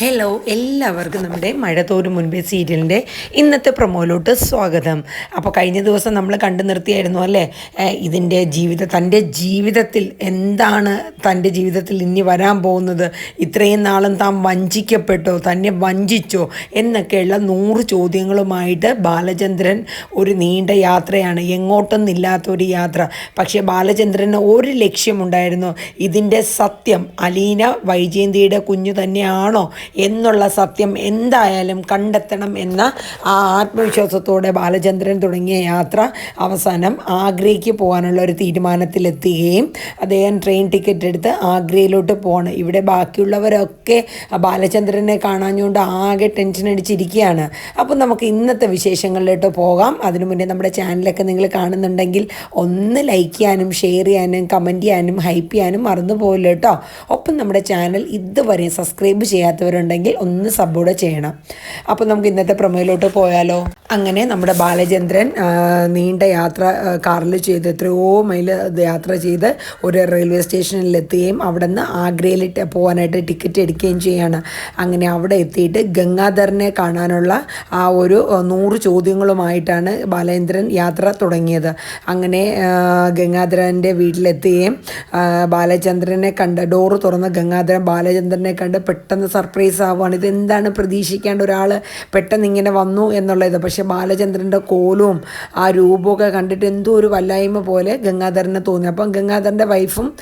Hello എല്ലാവർക്കും നമ്മുടെ മഴ തോറും മുൻപേ സീരിയലിന്റെ ഇന്നത്തെ പ്രൊമോയിലോട്ട് സ്വാഗതം. അപ്പോൾ കഴിഞ്ഞ ദിവസം നമ്മൾ കണ്ടു നിർത്തിയായിരുന്നു അല്ലേ? ഇതിന്റെ ജീവിത തന്റെ ജീവിതത്തിൽ എന്താണ് തന്റെ ജീവിതത്തിൽ ഇനി വരാൻ പോകുന്നത്? ഇത്രയും നാളും താൻ വഞ്ചിക്കപ്പെട്ടോ? തന്നെ വഞ്ചിച്ചോ? എന്നൊക്കെയുള്ള നൂറ് ചോദ്യങ്ങളുമായിട്ട് ബാലചന്ദ്രൻ ഒരു നീണ്ട യാത്രയാണ്. എങ്ങോട്ടൊന്നില്ലാത്ത ഒരു യാത്ര. പക്ഷേ ബാലചന്ദ്രന് ഒരു ലക്ഷ്യമുണ്ടായിരുന്നു. ഇതിന്റെ സത്യം അലീന വൈജയന്തിയുടെ കുഞ്ഞു തന്നെയാണോ എന്നുള്ള സത്യം എന്തായാലും കണ്ടെത്തണം എന്ന ആ ആത്മവിശ്വാസത്തോടെ ബാലചന്ദ്രൻ തുടങ്ങിയ യാത്ര അവസാനം ആഗ്രയ്ക്ക് പോകാനുള്ള ഒരു തീരുമാനത്തിലെത്തുകയും അദ്ദേഹം ട്രെയിൻ ടിക്കറ്റ് എടുത്ത് ആഗ്രയിലോട്ട് പോകണം ഇവിടെ ബാക്കിയുള്ളവരൊക്കെ ബാലചന്ദ്രനെ കാണാഞ്ഞുകൊണ്ട് ആകെ ടെൻഷൻ അടിച്ചിരിക്കുകയാണ്. അപ്പോൾ നമുക്ക് ഇന്നത്തെ വിശേഷങ്ങളിലോട്ട് പോകാം. അതിനു മുന്നേ നമ്മുടെ ചാനലൊക്കെ നിങ്ങൾ കാണുന്നുണ്ടെങ്കിൽ ഒന്ന് ലൈക്ക് ചെയ്യാനും ഷെയർ ചെയ്യാനും കമന്റ് ചെയ്യാനും ഹൈപ്പ് ചെയ്യാനും മറന്നു പോകില്ല കേട്ടോ ഒപ്പം നമ്മുടെ ചാനൽ ഇതുവരെ സബ്സ്ക്രൈബ് ചെയ്യാത്തവരുണ്ടെങ്കിൽ ഒന്ന് സബ്ബൂടെ ചെയ്യണം. അപ്പോൾ നമുക്ക് ഇന്നത്തെ പ്രൊമോയിലോട്ട് പോയാലോ? അങ്ങനെ നമ്മുടെ ബാലചന്ദ്രൻ നീണ്ട യാത്ര കാറിൽ ചെയ്ത് എത്രയോ മൈൽ യാത്ര ചെയ്ത് ഒരു റെയിൽവേ സ്റ്റേഷനിൽ എത്തുകയും അവിടെ നിന്ന് ആഗ്രയിൽ പോകാനായിട്ട് ടിക്കറ്റ് എടുക്കുകയും ചെയ്യാണ്. അങ്ങനെ അവിടെ എത്തിയിട്ട് ഗംഗാധരനെ കാണാനുള്ള ആ ഒരു നൂറ് ചോദ്യങ്ങളുമായിട്ടാണ് ബാലേന്ദ്രൻ യാത്ര തുടങ്ങിയത്. അങ്ങനെ ഗംഗാധരന്റെ വീട്ടിലെത്തുകയും ബാലചന്ദ്രനെ കണ്ട് ഡോറ് തുറന്ന് ഗംഗാധരൻ ബാലചന്ദ്രനെ കണ്ട് പെട്ടെന്ന് സർപ്രൈസ് ആവുകയാണ് ഇതെന്താണ് പ്രതീക്ഷിക്കേണ്ട ഒരാൾ പെട്ടെന്ന് ഇങ്ങനെ വന്നു എന്നുള്ളത്? പക്ഷേ ബാലചന്ദ്രന്റെ കോലവും ആ രൂപമൊക്കെ കണ്ടിട്ട് എന്തോ ഒരു വല്ലായ്മ പോലെ ഗംഗാധരനെ തോന്നി. അപ്പം ഗംഗാധരന്റെ വൈഫും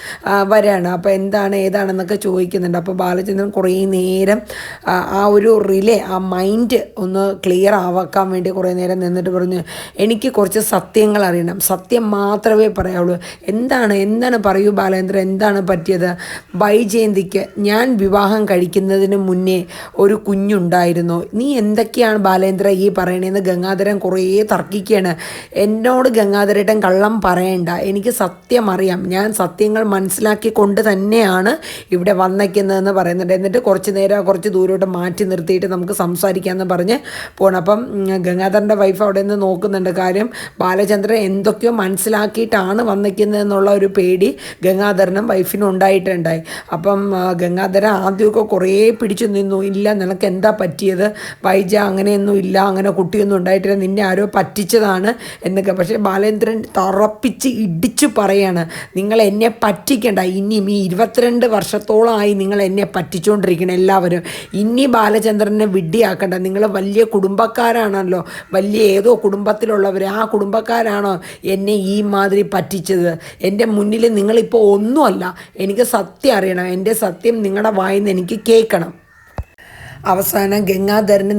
വരാണ്. അപ്പോൾ എന്താണ് ഏതാണെന്നൊക്കെ ചോദിക്കുന്നുണ്ട്. അപ്പോൾ ബാലചന്ദ്രൻ കുറേ നേരം ആ, ഒരു റിലേ ആ മൈൻഡ് ഒന്ന് ക്ലിയർ ആവാക്കാൻ വേണ്ടി കുറേ നേരം നിന്നിട്ട് പറഞ്ഞു എനിക്ക് കുറച്ച് സത്യങ്ങൾ അറിയണം. സത്യം മാത്രമേ പറയാവുള്ളൂ. എന്താണ് എന്താണ് പറയൂ ബാലേന്ദ്രൻ എന്താണ് പറ്റിയത്? വൈജയന്തിക്ക് ഞാൻ വിവാഹം കഴിക്കുന്നതിന് മുന്നേ ഒരു കുഞ്ഞുണ്ടായിരുന്നു. നീ എന്തൊക്കെയാണ് ബാലേന്ദ്ര ഈ പറയണേന്ന് ഗംഗാധരൻ കുറേ തർക്കിക്കുകയാണ് എന്നോട് ഗംഗാധരേട്ടൻ കള്ളം പറയണ്ട. എനിക്ക് സത്യം അറിയാം. ഞാൻ സത്യങ്ങൾ മനസ്സിലാക്കിക്കൊണ്ട് തന്നെയാണ് ഇവിടെ വന്നേക്കുന്നതെന്ന് പറയുന്നുണ്ട്. എന്നിട്ട് കുറച്ച് നേരം കുറച്ച് ദൂരോട്ട് മാറ്റി നിർത്തിയിട്ട് നമുക്ക് സംസാരിക്കാമെന്ന് പറഞ്ഞ് പോകണം അപ്പം ഗംഗാധരന്റെ വൈഫ് അവിടെ നിന്ന് നോക്കുന്നുണ്ട് കാര്യം. ബാലചന്ദ്രൻ എന്തൊക്കെയോ മനസ്സിലാക്കിയിട്ടാണ് വന്നിരിക്കുന്നതെന്നുള്ള ഒരു പേടി ഗംഗാധരനും വൈഫിനും ഉണ്ടായിട്ടുണ്ടായി. അപ്പം ഗംഗാധരൻ ആദ്യമൊക്കെ കുറേ പിടിച്ചു നിന്നു ഇല്ല നിനക്ക് എന്താ പറ്റിയത്? വൈജ അങ്ങനെയൊന്നും ഇല്ല അങ്ങനെ കുട്ടിയൊന്നും ഉണ്ടായിട്ടില്ല നിന്നെ ആരോ പറ്റിച്ചതാണ് എന്നൊക്കെ. പക്ഷേ ബാലേന്ദ്രൻ തറപ്പിച്ച് ഇടിച്ചു പറയാണ് നിങ്ങൾ എന്നെ പറ്റിക്കണ്ട. ഇനിയും ഈ ഇരുപത്തിരണ്ട് വർഷത്തോളമായി നിങ്ങൾ എന്നെ പറ്റിച്ചുകൊണ്ടിരിക്കണം എല്ലാവരും. ഇനി ബാലചന്ദ്രനെ വിഡ്ഢിയാക്കണ്ട. നിങ്ങൾ വലിയ കുടുംബക്കാരാണല്ലോ. വലിയ ഏതോ കുടുംബത്തിലുള്ളവർ. ആ കുടുംബക്കാരാണോ എന്നെ ഈ മാതിരി പറ്റിച്ചത്? എന്റെ മുന്നിൽ നിങ്ങളിപ്പോൾ ഒന്നുമല്ല. എനിക്ക് സത്യം അറിയണം. എന്റെ സത്യം നിങ്ങളുടെ വായിന്ന് എനിക്ക് കേൾക്കണം. അവസാനം ഗംഗാധരന്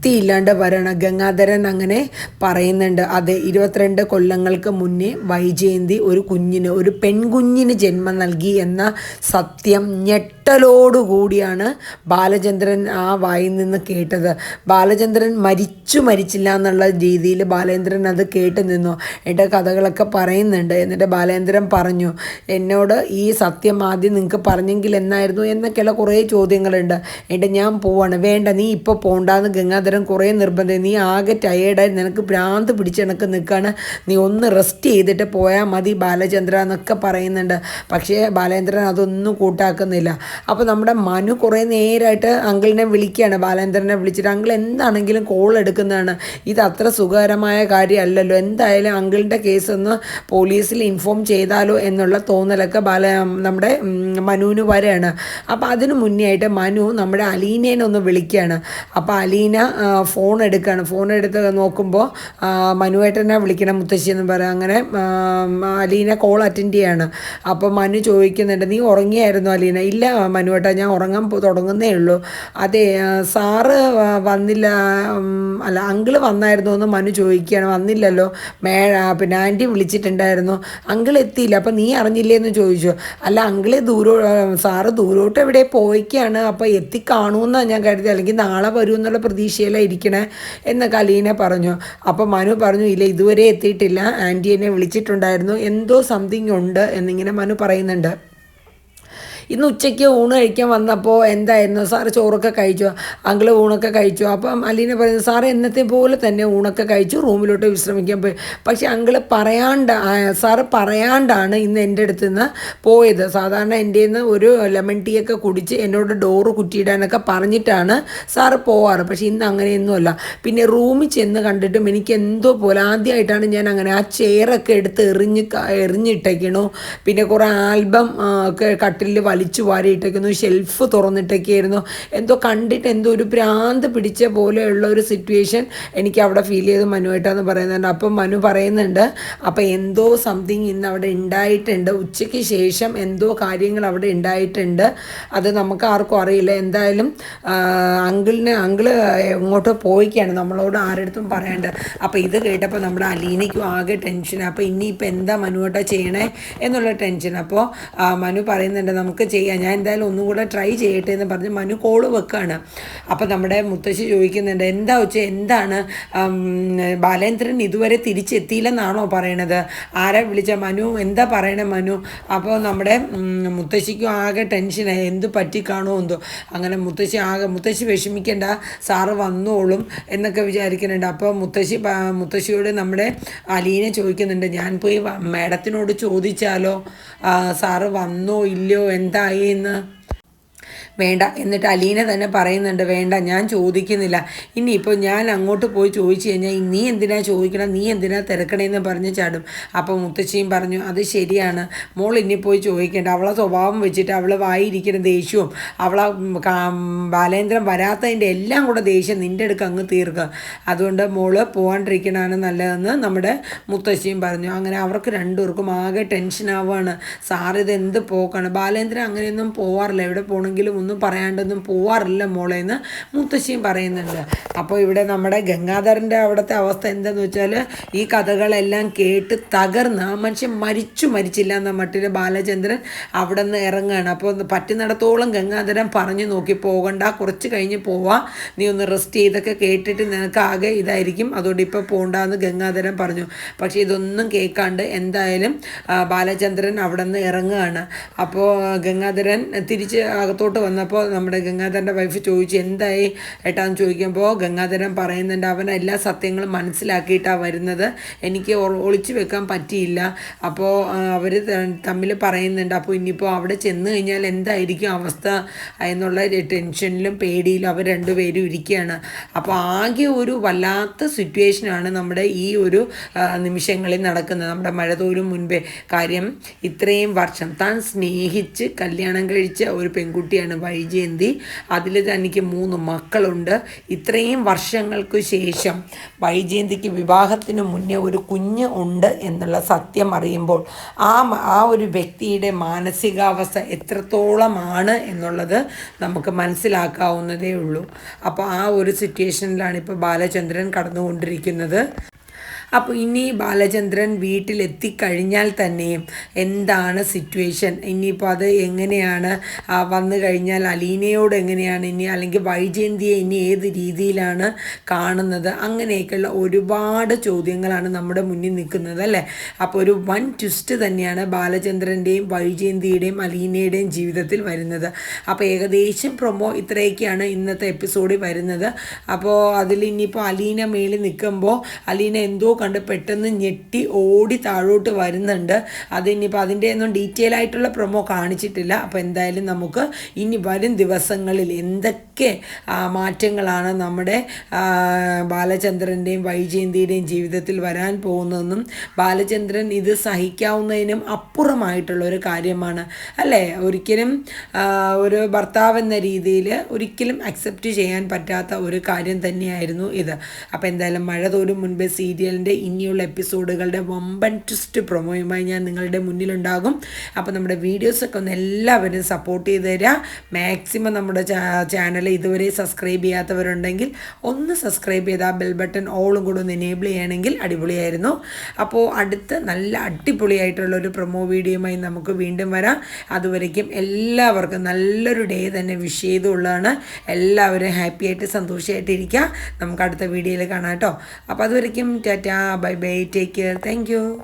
നിവർത്തിയില്ലാണ്ട് വരണം ഗംഗാധരൻ അങ്ങനെ പറയുന്നുണ്ട്. അതെ ഇരുപത്തിരണ്ട് കൊല്ലങ്ങൾക്ക് മുന്നേ വൈജയന്തി ഒരു കുഞ്ഞിന് ഒരു പെൺകുഞ്ഞിന് ജന്മം നൽകി എന്ന സത്യം ഞെട്ടലോടുകൂടിയാണ് ബാലചന്ദ്രൻ ആ വായിൽ നിന്ന് കേട്ടത്. ബാലചന്ദ്രൻ മരിച്ചു മരിച്ചില്ല എന്നുള്ള രീതിയിൽ ബാലേന്ദ്രൻ അത് കേട്ട് നിന്നു. എന്റെ കഥകളൊക്കെ പറയുന്നുണ്ട്. എന്നിട്ട് ബാലേന്ദ്രൻ പറഞ്ഞു എന്നോട് ഈ സത്യം ആദ്യം നിങ്ങൾക്ക് പറഞ്ഞെങ്കിൽ എന്നായിരുന്നു? എന്നൊക്കെയുള്ള കുറേ ചോദ്യങ്ങളുണ്ട്. എന്നിട്ട് ഞാൻ പോവാണ്. വേണ്ട നീ ഇപ്പോൾ പോകണ്ടെന്ന് ഗംഗാധരൻ കുറേ നിർബന്ധം. നീ ആകെ ടയേർഡായി നിനക്ക് ഭ്രാന്ത് പിടിച്ച് കണക്ക് നിൽക്കുകയാണ് നീ ഒന്ന് റെസ്റ്റ് ചെയ്തിട്ട് പോയാൽ മതി ബാലചന്ദ്ര എന്നൊക്കെ പറയുന്നുണ്ട്. പക്ഷേ ബാലേന്ദ്രൻ അതൊന്നും കൂട്ടാക്കുന്നില്ല. അപ്പോൾ നമ്മുടെ മനു കുറേ നേരമായിട്ട് അങ്കിളിനെ വിളിക്കുകയാണ്. ബാലേന്ദ്രനെ വിളിച്ചിട്ട് അങ്കിൾ എന്താണെങ്കിലും കോൾ എടുക്കുന്നതാണ്. ഇത് അത്ര സുഖകരമായ കാര്യമല്ലല്ലോ. എന്തായാലും അങ്കിളിന്റെ കേസ് ഒന്ന് പോലീസിൽ ഇൻഫോം ചെയ്താലോ എന്നുള്ള തോന്നലൊക്കെ ബാല നമ്മുടെ മനുവിന് വരെയാണ്. അപ്പോൾ അതിന് മുന്നേ ആയിട്ട് മനു നമ്മുടെ അലീനേനെ ഒന്ന് വിളിക്കുകയാണ്. അപ്പോൾ അലീന ഫോൺ എടുക്കുകയാണ് ഫോൺ എടുത്ത് നോക്കുമ്പോൾ മനുവേട്ടനെ വിളിക്കണം മുത്തശ്ശി എന്ന് പറയാം. അങ്ങനെ അലീന കോൾ അറ്റൻഡ് ചെയ്യാണ്. അപ്പോൾ മനു ചോദിക്കുന്നുണ്ട് നീ ഉറങ്ങിയായിരുന്നു അലീന? ഇല്ല മനുവേട്ട ഞാൻ ഉറങ്ങാൻ തുടങ്ങുന്നേ ഉള്ളൂ. അതെ സാറ് വന്നില്ല അല്ല അങ്കിൾ വന്നായിരുന്നു എന്ന് മനു ചോദിക്കുകയാണ്. വന്നില്ലല്ലോ. മേ പിന്നെ ആന്റി വിളിച്ചിട്ടുണ്ടായിരുന്നു. അങ്കിൾ എത്തിയില്ല. അപ്പം നീ അറിഞ്ഞില്ലേ എന്ന് ചോദിച്ചു. അല്ല അങ്കിൾ ദൂരോ സാറ് ദൂരോട്ട് എവിടെ പോയിക്കാണ്? അപ്പോൾ എത്തിക്കാണുമെന്നാണ് ഞാൻ കരുതി അല്ലെങ്കിൽ നാളെ വരൂ എന്നുള്ള പ്രതീക്ഷയിലാണ് ഇരിക്കണേ എന്നൊക്കെ അലീന പറഞ്ഞു. അപ്പോൾ മനു പറഞ്ഞു ഇല്ല ഇതുവരെ എത്തിയിട്ടില്ല. ആന്റി എന്നെ വിളിച്ചിട്ടുണ്ടായിരുന്നു. എന്തോ സംതിങ് ഉണ്ട് എന്നിങ്ങനെ മനു പറയുന്നുണ്ട്. ഇന്ന് ഉച്ചയ്ക്ക് ഊണ് കഴിക്കാൻ വന്നപ്പോൾ എന്തായിരുന്നു സാറ് ചോറൊക്കെ കഴിച്ചു? അങ്കിൾ ഊണൊക്കെ കഴിച്ചു? അപ്പം അലീന പറയുന്നത് സാറ് എന്നത്തെ പോലെ തന്നെ ഊണൊക്കെ കഴിച്ചു റൂമിലോട്ട് വിശ്രമിക്കാൻ പോയി. പക്ഷേ അങ്കിൾ പറയാണ്ട് സാറ് പറയാണ്ടാണ് ഇന്ന് എന്റെ അടുത്ത് നിന്ന് പോയത്. സാധാരണ എന്റെ നിന്ന് ഒരു ലെമൺ ടീ ഒക്കെ കുടിച്ച് എന്നോട് ഡോറ് കുറ്റിയിടാനൊക്കെ പറഞ്ഞിട്ടാണ് സാറ് പോവാറ്. പക്ഷേ ഇന്ന് അങ്ങനെയൊന്നുമല്ല. പിന്നെ റൂമിൽ ചെന്ന് കണ്ടിട്ടും എനിക്ക് എന്തോ പോലെ ആദ്യമായിട്ടാണ് ഞാൻ അങ്ങനെ ആ ചെയറൊക്കെ എടുത്ത് എറിഞ്ഞ് എറിഞ്ഞിട്ടേക്കണു. പിന്നെ കുറേ ആൽബം ഒക്കെ കട്ടിലിൽ വലിച്ചു വാരിയിട്ടേക്കുന്നു ഷെൽഫ് തുറന്നിട്ടൊക്കെയായിരുന്നു. എന്തോ കണ്ടിട്ട് എന്തോ ഒരു ഭ്രാന്ത് പിടിച്ച പോലെയുള്ള ഒരു സിറ്റുവേഷൻ എനിക്ക് അവിടെ ഫീൽ ചെയ്ത് മനുവായിട്ടാന്ന് പറയുന്നുണ്ട്. അപ്പം മനു പറയുന്നുണ്ട് അപ്പം എന്തോ സംതിങ് ഇന്ന് അവിടെ ഉണ്ടായിട്ടുണ്ട് ഉച്ചയ്ക്ക് ശേഷം എന്തോ കാര്യങ്ങൾ അവിടെ ഉണ്ടായിട്ടുണ്ട് അത് നമുക്ക് ആർക്കും അറിയില്ല. എന്തായാലും അങ്കിളിനെ അങ്കിൾ എങ്ങോട്ടോ പോയിക്കാണ്. നമ്മളോട് ആരെടുത്തും പറയണ്ട. അപ്പോൾ ഇത് കേട്ടപ്പോൾ നമ്മുടെ അലീനയ്ക്കും ആകെ ടെൻഷൻ അപ്പോൾ ഇനിയിപ്പോൾ എന്താ മനുവോട്ടാ ചെയ്യണേ എന്നുള്ള ടെൻഷൻ അപ്പോൾ മനു പറയുന്നുണ്ട് നമുക്ക് ചെയ്യാം. ഞാൻ എന്തായാലും ഒന്നും കൂടെ ട്രൈ ചെയ്യട്ടെ എന്ന് പറഞ്ഞ് മനു കോൾ വെക്കുകയാണ് അപ്പം നമ്മുടെ മുത്തശ്ശി ചോദിക്കുന്നുണ്ട് എന്താ വെച്ചാൽ എന്താണ്? ബാലേന്ദ്രൻ ഇതുവരെ തിരിച്ചെത്തിയില്ലെന്നാണോ പറയണത്? ആരാ വിളിച്ച? മനു എന്താ പറയണേ മനു? അപ്പോൾ നമ്മുടെ മുത്തശ്ശിക്കും ആകെ ടെൻഷനായി എന്ത് പറ്റിക്കാണോ എന്തോ? അങ്ങനെ മുത്തശ്ശി ആകെ മുത്തശ്ശി വിഷമിക്കേണ്ട. സാറ് വന്നോളും എന്നൊക്കെ വിചാരിക്കുന്നുണ്ട്. അപ്പോൾ മുത്തശ്ശി മുത്തശ്ശിയോട് നമ്മുടെ അലീനെ ചോദിക്കുന്നുണ്ട് ഞാൻ പോയി മേഡത്തിനോട് ചോദിച്ചാലോ? സാറ് വന്നോ ഇല്ലയോ? എന്തായി എന്ന് വേണ്ട. എന്നിട്ട് അലീന തന്നെ പറയുന്നുണ്ട് വേണ്ട ഞാൻ ചോദിക്കുന്നില്ല. ഇനിയിപ്പോൾ ഞാൻ അങ്ങോട്ട് പോയി ചോദിച്ചു കഴിഞ്ഞാൽ നീ എന്തിനാ ചോദിക്കണം? നീ എന്തിനാ തിരക്കണേന്ന് പറഞ്ഞ് ചാടും. അപ്പോൾ മുത്തശ്ശിയും പറഞ്ഞു അത് ശരിയാണ്. മോൾ ഇനി പോയി ചോദിക്കേണ്ട. അവളെ സ്വഭാവം വെച്ചിട്ട് അവൾ വായിരിക്കുന്ന ദേഷ്യവും അവളെ ബാലേന്ദ്രൻ വരാത്തതിന്റെ എല്ലാം കൂടെ ദേഷ്യം നിന്റെ അടുക്ക് അങ്ങ് തീർക്കുക അതുകൊണ്ട് മോൾ പോകാണ്ടിരിക്കണതാണ് നല്ലതെന്ന് നമ്മുടെ മുത്തശ്ശിയും പറഞ്ഞു. അങ്ങനെ അവർക്ക് രണ്ടുപേർക്കും ആകെ ടെൻഷൻ ആവുകയാണ് സാർ ഇത് എന്ത് പോക്കാണ്? ബാലേന്ദ്രൻ അങ്ങനെയൊന്നും പോവാറില്ല. എവിടെ പോകണമെങ്കിലും ഒന്നും പറയാണ്ടൊന്നും പോവാറില്ല മോളെ എന്ന് മുത്തശ്ശിയും പറയുന്നുണ്ട്. അപ്പോൾ ഇവിടെ നമ്മുടെ ഗംഗാധരന്റെ അവിടുത്തെ അവസ്ഥ എന്താണെന്ന് വെച്ചാൽ ഈ കഥകളെല്ലാം കേട്ട് തകർന്ന് ആ മനുഷ്യൻ മരിച്ചു മരിച്ചില്ല എന്ന മട്ടിൽ ബാലചന്ദ്രൻ അവിടെ നിന്ന് ഇറങ്ങുകയാണ് അപ്പോൾ പറ്റുന്നിടത്തോളം ഗംഗാധരൻ പറഞ്ഞു നോക്കി പോകണ്ട കുറച്ച് കഴിഞ്ഞ് പോവാം. നീ ഒന്ന് റെസ്റ്റ് ചെയ്തൊക്കെ കേട്ടിട്ട് നിനക്ക് ആകെ ഇതായിരിക്കും. അതുകൊണ്ട് ഇപ്പോൾ പോകണ്ടെന്ന് ഗംഗാധരൻ പറഞ്ഞു. പക്ഷേ ഇതൊന്നും കേൾക്കാണ്ട് എന്തായാലും ബാലചന്ദ്രൻ അവിടെ നിന്ന് ഇറങ്ങുകയാണ്. അപ്പോൾ ഗംഗാധരൻ തിരിച്ച് അകത്തോട്ട് വന്നപ്പോൾ നമ്മുടെ ഗംഗാധരന്റെ വൈഫ് ചോദിച്ചു എന്തായി? ഏട്ടാന്ന് ചോദിക്കുമ്പോൾ ഗംഗാധരൻ പറയുന്നുണ്ട് അവൻ എല്ലാ സത്യങ്ങളും മനസ്സിലാക്കിയിട്ടാണ് വരുന്നത്. എനിക്ക് ഒളിച്ചു വെക്കാൻ പറ്റിയില്ല. അപ്പോൾ അവർ തമ്മിൽ പറയുന്നുണ്ട് അപ്പോൾ ഇനിയിപ്പോൾ അവിടെ ചെന്ന് കഴിഞ്ഞാൽ എന്തായിരിക്കും അവസ്ഥ? എന്നുള്ള ടെൻഷനിലും പേടിയിലും അവർ രണ്ടുപേരും ഇരിക്കുകയാണ്. അപ്പോൾ ആകെ ഒരു വല്ലാത്ത സിറ്റുവേഷനാണ് നമ്മുടെ ഈ ഒരു നിമിഷങ്ങളിൽ നടക്കുന്നത്. നമ്മുടെ മഴ തോരും മുൻപേ. കാര്യം ഇത്രയും വർഷം താൻ സ്നേഹിച്ച് കല്യാണം കഴിച്ച ഒരു പെൺകുട്ടിയാണ് വൈജയന്തി അതിൽ തനിക്ക് മൂന്ന് മക്കളുണ്ട്. ഇത്രയും വർഷങ്ങൾക്ക് ശേഷം വൈജയന്തിക്ക് വിവാഹത്തിന് മുന്നേ ഒരു കുഞ്ഞ് ഉണ്ട് എന്നുള്ള സത്യം അറിയുമ്പോൾ ആ ആ ഒരു വ്യക്തിയുടെ മാനസികാവസ്ഥ എത്രത്തോളമാണ് എന്നുള്ളത് നമുക്ക് മനസ്സിലാക്കാവുന്നതേ ഉള്ളൂ. അപ്പോൾ ആ ഒരു സിറ്റുവേഷനിലാണ് ഇപ്പോൾ ബാലചന്ദ്രൻ കടന്നുകൊണ്ടിരിക്കുന്നത്. അപ്പോൾ ഇനി ബാലചന്ദ്രൻ വീട്ടിലെത്തിക്കഴിഞ്ഞാൽ തന്നെയും എന്താണ് സിറ്റുവേഷൻ ഇനിയിപ്പോൾ അത് എങ്ങനെയാണ്? വന്നു കഴിഞ്ഞാൽ അലീനയോട് എങ്ങനെയാണ് ഇനി അല്ലെങ്കിൽ വൈജയന്തിയെ ഇനി ഏത് രീതിയിലാണ് കാണുന്നത്? അങ്ങനെയൊക്കെയുള്ള ഒരുപാട് ചോദ്യങ്ങളാണ് നമ്മുടെ മുന്നിൽ നിൽക്കുന്നത് അല്ലേ? അപ്പോൾ ഒരു വൺ ട്വിസ്റ്റ് തന്നെയാണ് ബാലചന്ദ്രന്റെയും വൈജയന്തിയുടെയും അലീനയുടെയും ജീവിതത്തിൽ വരുന്നത്. അപ്പോൾ ഏകദേശം പ്രൊമോ ഇത്രയൊക്കെയാണ് ഇന്നത്തെ എപ്പിസോഡിൽ വരുന്നത്. അപ്പോൾ അതിൽ ഇനിയിപ്പോൾ അലീന മേളിൽ നിൽക്കുമ്പോൾ അലീന എന്തോ കണ്ട് പെട്ടെന്ന് ഞെട്ടി ഓടി താഴോട്ട് വരുന്നുണ്ട്. അതിനിപ്പോൾ അതിന്റെ ഒന്നും ഡീറ്റെയിൽ ആയിട്ടുള്ള പ്രൊമോ കാണിച്ചിട്ടില്ല. അപ്പോൾ എന്തായാലും നമുക്ക് ഇനി വരും ദിവസങ്ങളിൽ എന്തൊക്കെ മാറ്റങ്ങളാണ് നമ്മുടെ ബാലചന്ദ്രന്റെയും വൈജയന്തിയുടെയും ജീവിതത്തിൽ വരാൻ പോകുന്നതെന്നും ബാലചന്ദ്രൻ ഇത് സഹിക്കാവുന്നതിനും അപ്പുറമായിട്ടുള്ള ഒരു കാര്യമാണ്. അല്ലേ? ഒരിക്കലും ഒരു ഭർത്താവ് എന്ന രീതിയിൽ ഒരിക്കലും അക്സെപ്റ്റ് ചെയ്യാൻ പറ്റാത്ത ഒരു കാര്യം തന്നെയായിരുന്നു ഇത്. അപ്പോൾ എന്തായാലും മഴ തോരും മുൻപ് സീരിയലിന്റെ എന്റെ ഇനിയുള്ള എപ്പിസോഡുകളുടെ വമ്പൻ ട്വിസ്റ്റ് പ്രൊമോയുമായി ഞാൻ നിങ്ങളുടെ മുന്നിലുണ്ടാകും. അപ്പോൾ നമ്മുടെ വീഡിയോസൊക്കെ ഒന്ന് എല്ലാവരും സപ്പോർട്ട് ചെയ്ത് തരിക മാക്സിമം നമ്മുടെ ചാനൽ ഇതുവരെ സബ്സ്ക്രൈബ് ചെയ്യാത്തവരുണ്ടെങ്കിൽ ഒന്ന് സബ്സ്ക്രൈബ് ചെയ്ത് ആ ബെൽ ബട്ടൺ ഓളും കൂടെ ഒന്ന് എനേബിൾ ചെയ്യണമെങ്കിൽ അടിപൊളിയായിരുന്നു. അപ്പോൾ അടുത്ത് നല്ല അടിപൊളിയായിട്ടുള്ള ഒരു പ്രൊമോ വീഡിയോയുമായി നമുക്ക് വീണ്ടും വരാം. അതുവരേക്കും എല്ലാവർക്കും നല്ലൊരു ഡേ തന്നെ വിഷ് ചെയ്തുള്ളതാണ് എല്ലാവരും ഹാപ്പി ആയിട്ട് സന്തോഷമായിട്ട് നമുക്ക് അടുത്ത വീഡിയോയിൽ കാണാം കേട്ടോ. അപ്പോൾ അതുവരേക്കും Tata. Bye bye. Take care. Thank you